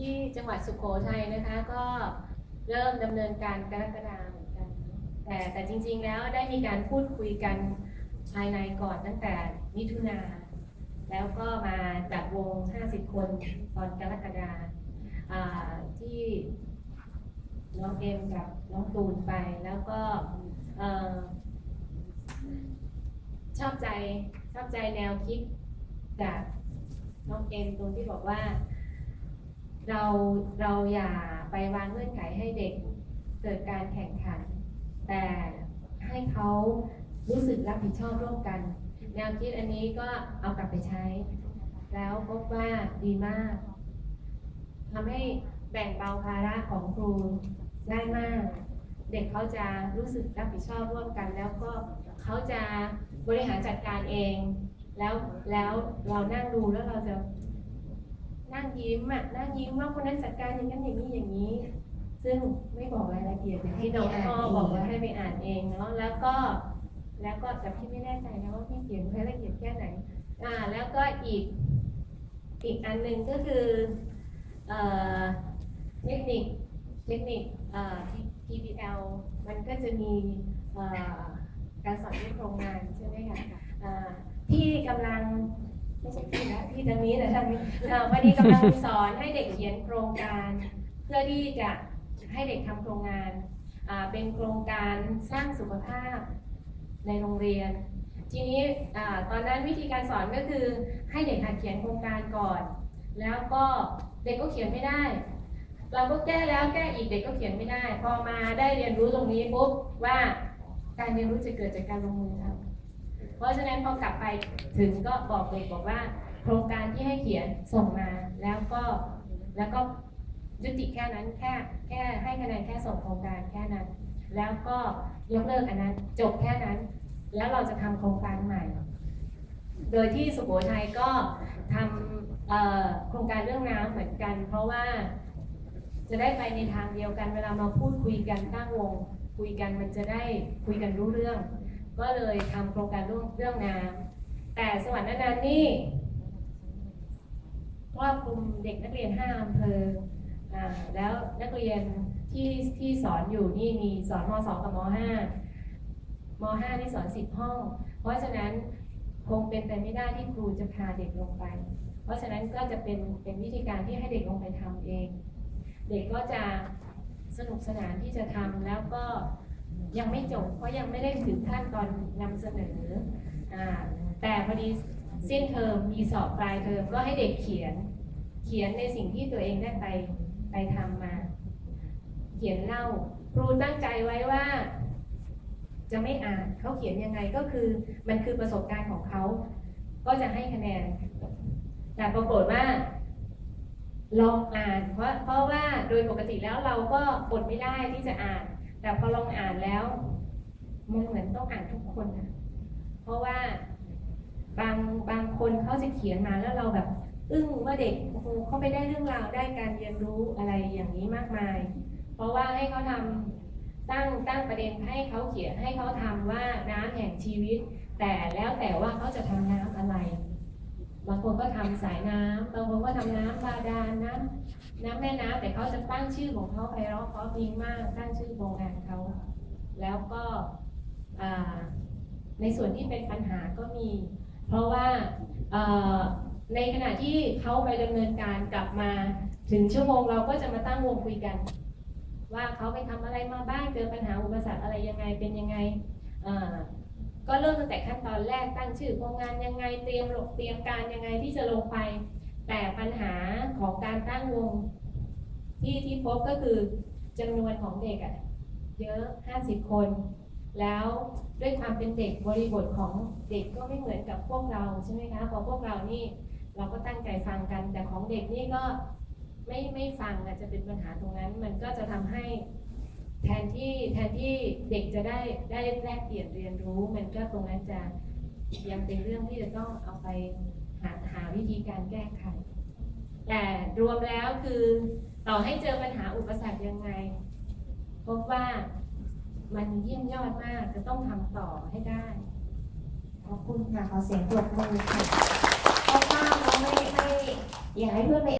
ที่จังหวัดสุโขทัยนะคะ ก็เริ่มดำเนินการกรกฎาเหมือนกัน แต่แต่จริงๆแล้วได้มีการพูดคุยกันภายในก่อนตั้งแต่มิถุนาแล้วก็มาจัดวง 50 คนตอนกรกฎาอ่าที่น้องเอ็มกับน้องตูนไปแล้วก็ชอบใจชอบใจแนวคิดจากน้องเอ็มตรงที่บอกว่า เราเราอย่าไปวางเงื่อนไขให้เด็กเกิดการแข่งขัน แต่ให้เขารู้สึกรับผิดชอบร่วมกัน แนวคิดอันนี้ก็เอากลับไปใช้ แล้วพบว่าดีมากทำให้แบ่งเบาภาระของครูได้มาก เด็กเขาจะรู้สึกรับผิดชอบร่วมกัน แล้วก็เขาจะบริหารจัดการเอง แล้วแล้วเรานั่งดูแล้วเราจะ นั่งยิ้มอะนั่งยิ้มว่าคนนั้นจัดการอย่างนั้นอย่างนี้อย่างนี้ ซึ่งไม่บอกรายละเอียดอย่างที่น้องพ่อบอกว่าให้ไปอ่านเองเนาะแล้วก็แล้วก็แต่พี่ไม่แน่ใจนะว่าพี่เขียนรายละเอียดแค่ไหนอ่าแล้วก็อีกอีกอันหนึ่งก็คือเอ่อเทคนิคเทคนิคเอ่อ TPL มันก็จะมีเอ่อการสอนด้วยโครงงานใช่ไหมคะอ่าพี่กำลัง ไม่ใช่พี่ทางนี้แต่ทางนี้วันนี้กำลังสอนให้เด็กเขียนโครงการ เพื่อที่จะให้เด็กทำโครงงานเป็นโครงการสร้างสุขภาพในโรงเรียน ทีนี้ตอนนั้นวิธีการสอนก็คือให้เด็กหัดเขียนโครงการก่อน แล้วก็เด็กก็เขียนไม่ได้ เราก็แก้แล้วแก้อีกเด็กก็เขียนไม่ได้ พอมาได้เรียนรู้ตรงนี้ปุ๊บว่าการเรียนรู้จะเกิดจากการลงมือทำ เพราะฉะนั้นพอกลับไปถึงก็บอกเด็กบอกว่า โครงการที่ให้เขียนส่งมาแล้วก็แล้วก็ยุติแค่นั้นแค่แค่ให้คะแนนแค่ส่งโครงการแค่นั้น แล้วก็ยกเลิกอันนั้นจบแค่นั้น แล้วเราจะทำโครงการใหม่ โดยที่สุโขทัยก็ทำโครงการเรื่องน้ำเหมือนกัน เพราะว่าจะได้ไปในทางเดียวกันเวลามาพูดคุยกันตั้งวง คุยกันมันจะได้คุยกันรู้เรื่อง ก็เลยทำโครงการเรื่องเรื่องน้ำแต่สวรรค์นันนี่ครอบคลุมเด็กนักเรียนห้าอำเภออแล้วนักเรียนที่ที่สอนอยู่นี่มีสอนมสองกับมห้ามห้าที่สอนสิบห้อง เพราะฉะนั้นคงเป็นไปไม่ได้ที่ครูจะพาเด็กลงไป เพราะฉะนั้นก็จะเป็นเป็นวิธีการที่ให้เด็กลงไปทำเอง เด็กก็จะสนุกสนานที่จะทำแล้วก็ ยังไม่จบ เพราะยังไม่ได้ถึงขั้นตอนนำเสนออแต่พอดีสิ้นเทอมมีสอบปลายเทอมก็ให้เด็กเขียน เขียนในสิ่งที่ตัวเองได้ไปไปทำมา เขียนเล่า ครูตั้งใจไว้ว่าจะไม่อ่านเขาเขียนยังไงก็คือมันคือประสบการณ์ของเขาก็จะให้คะแนน แต่ปรากฏว่า ลองอ่านเพราะเพราะว่าโดยปกติแล้วเราก็อดไม่ได้ที่จะอ่าน แต่พอลองอ่านแล้วมันเหมือนต้องอ่านทุกคนนะเพราะว่าบางบางคนเขาจะเขียนมาแล้วเราแบบ อึ้งว่าเด็กโอ้โหเขาไปได้เรื่องราวได้การเรียนรู้อะไรอย่างนี้มากมาย เพราะว่าให้เขาทำตั้งตั้งประเด็นให้เขาเขียนให้เขาทำว่าน้ำแห่งชีวิต แต่แล้วแต่ว่าเขาจะทำน้ำอะไร บางคนก็ทำสายน้ำบางคนก็ทำน้ำบาดาลน้ำน้ำแม่น้ำแต่เขาจะตั้งชื่อของเขาไพเราะเพราะพิงมากตั้งชื่อโรงงานเขา แล้วก็ในส่วนที่เป็นปัญหาก็มี เพราะว่าในขณะที่เขาไปดำเนินการกลับมาถึงชั่วโมงเราก็จะมาตั้งวงคุยกัน ว่าเขาไปทำอะไรมาบ้างเจอปัญหาอุปสรรคอะไรยังไงเป็นยังไงอ่า ก็เริ่มตั้งแต่ขั้นตอนแรกตั้งชื่อโครงงานยังไงเตรียมหลงเตรียมการยังไงที่จะลงไป แต่ปัญหาของการตั้งวงที่ที่พบก็คือจำนวนของเด็กอะเยอะ 50 คน แล้วด้วยความเป็นเด็กบริบทของเด็กก็ไม่เหมือนกับพวกเราใช่ไหมคะพอพวกเรานี่เราก็ตั้งใจฟังกัน แต่ของเด็กนี่ก็ไม่ไม่ฟังอาจจะเป็นปัญหาตรงนั้น มันก็จะทำให้ แทนที่แทนที่เด็กจะได้ได้แลกเปลี่ยนเรียนรู้ มันก็ตรงนั้นจะยังเป็นเรื่องที่จะต้องเอาไปหาหาวิธีการแก้ไข แต่รวมแล้วคือต่อให้เจอปัญหาอุปสรรคยังไง พบว่ามันเยี่ยมยอดมากจะต้องทำต่อให้ได้ ขอบคุณค่ะ ขอเสียงปรบมือค่ะเพราะว่าเราไม่ไม่อยากให้เพื่อนไป